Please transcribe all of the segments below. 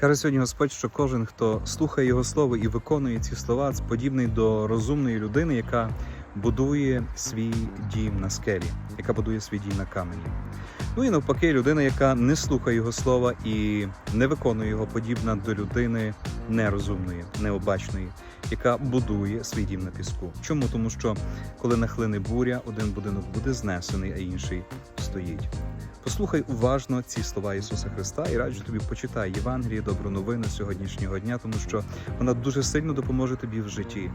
Каже сьогодні Господь, що кожен, хто слухає Його слово і виконує ці слова, подібний до розумної людини, яка будує свій дім на скелі, яка будує свій дім на камені. Ну і навпаки, людина, яка не слухає його слова і не виконує його, подібна до людини нерозумної, необачної, яка будує свій дім на піску. Чому? Тому що коли нахлине буря, один будинок буде знесений, а інший стоїть. Послухай уважно ці слова Ісуса Христа і раджу тобі почитай Євангеліє, добру новину сьогоднішнього дня, тому що вона дуже сильно допоможе тобі в житті.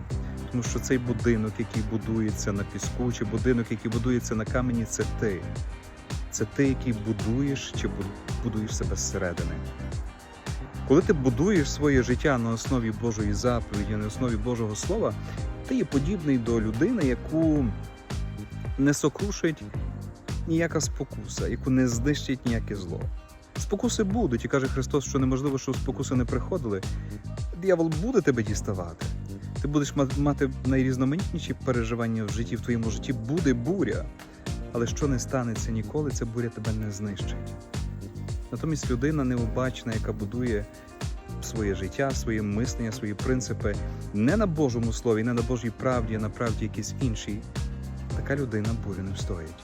Тому що цей будинок, який будується на піску, чи будинок, який будується на камені, це ти. Це ти, який будуєш чи будуєш себе зсередини. Коли ти будуєш своє життя на основі Божої заповіді, на основі Божого Слова, ти є подібний до людини, яку не сокрушить ніяка спокуса, яку не знищить ніяке зло. Спокуси будуть, і каже Христос, що неможливо, щоб спокуси не приходили. Диявол буде тебе діставати. Ти будеш ма- мати найрізноманітніші переживання в житті, в твоєму житті буде буря. Але що не станеться ніколи, ця буря тебе не знищить. Натомість людина необачна, яка будує своє життя, своє мислення, свої принципи не на Божому слові, не на Божій правді, а на правді якійсь іншій, така людина бурю не встоїть.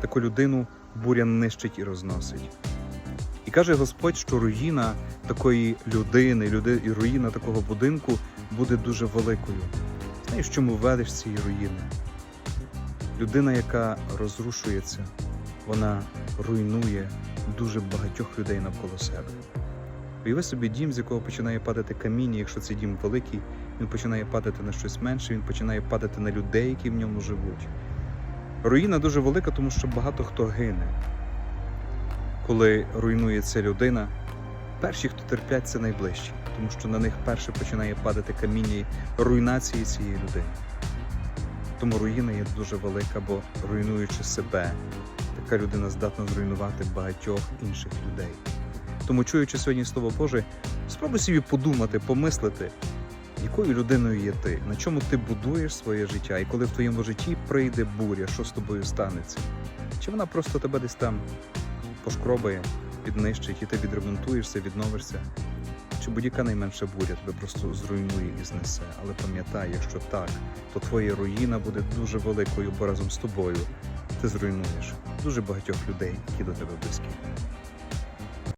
Таку людину буря нищить і розносить. І каже Господь, що руїна такої людини, люди, руїна такого будинку буде дуже великою. Знаєш, чому ведеш цієї руїни? Людина, яка розрушується, вона руйнує дуже багатьох людей навколо себе. Уяви собі дім, з якого починає падати каміння, якщо цей дім великий, він починає падати на щось менше, він починає падати на людей, які в ньому живуть. Руїна дуже велика, тому що багато хто гине. Коли руйнується людина, перші, хто терплять, це найближчі, тому що на них перше починає падати каміння руйнації цієї людини. Тому руїна є дуже велика, бо руйнуючи себе, така людина здатна зруйнувати багатьох інших людей. Тому, чуючи сьогодні Слово Боже, спробуй собі подумати, помислити, якою людиною є ти, на чому ти будуєш своє життя, і коли в твоєму житті прийде буря, що з тобою станеться? Чи вона просто тебе десь там пошкробає, піднищить, і ти відремонтуєшся, відновишся? Чи будь-яка найменша буря тебе просто зруйнує і знесе. Але пам'ятай, якщо так, то твоя руїна буде дуже великою, бо разом з тобою ти зруйнуєш дуже багатьох людей, які до тебе близькі.